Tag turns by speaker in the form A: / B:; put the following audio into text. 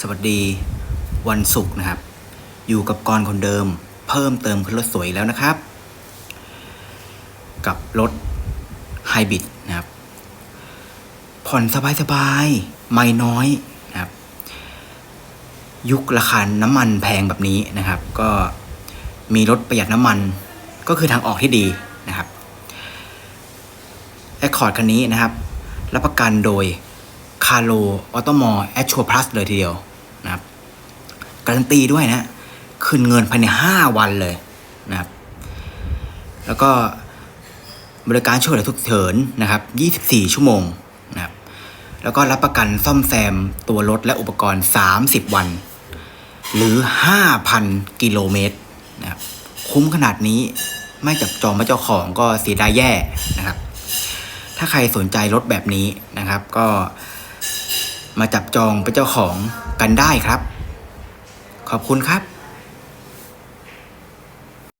A: สวัสดี วันศุกร์นะครับ อยู่กับกรคนเดิม เพิ่มเติมขึ้นรถสวยแล้วนะครับ กับรถไฮบริดนะครับ ผ่อนสบายๆ ไม่น้อยนะครับ ยุคราคาน้ำมันแพงแบบนี้นะครับ ก็มีรถประหยัดน้ำมันก็คือทางออกที่ดีนะครับแอคคอร์ดคันนี้นะครับ รับประกันโดย คาร์โลออโตมอแอชชัวพลัสเลยทีเดียวนะครับการันตีด้วยนะคืนเงินภายใน 5 วันเลยนะครับ แล้วก็บริการช่วยเหลือทุกเฉินนะครับ 24 ชั่วโมงนะครับ แล้วก็รับประกันซ่อมแซมตัวรถและอุปกรณ์ 30 วัน หรือ 5,000 กิโลเมตรนะครับ คุ้มขนาดนี้ไม่จับจองพระเจ้าของก็เสียดายแย่นะครับ ถ้าใครสนใจรถแบบนี้นะครับ ก็ มาจับจองเป็นเจ้าของกันได้ครับ ขอบคุณครับ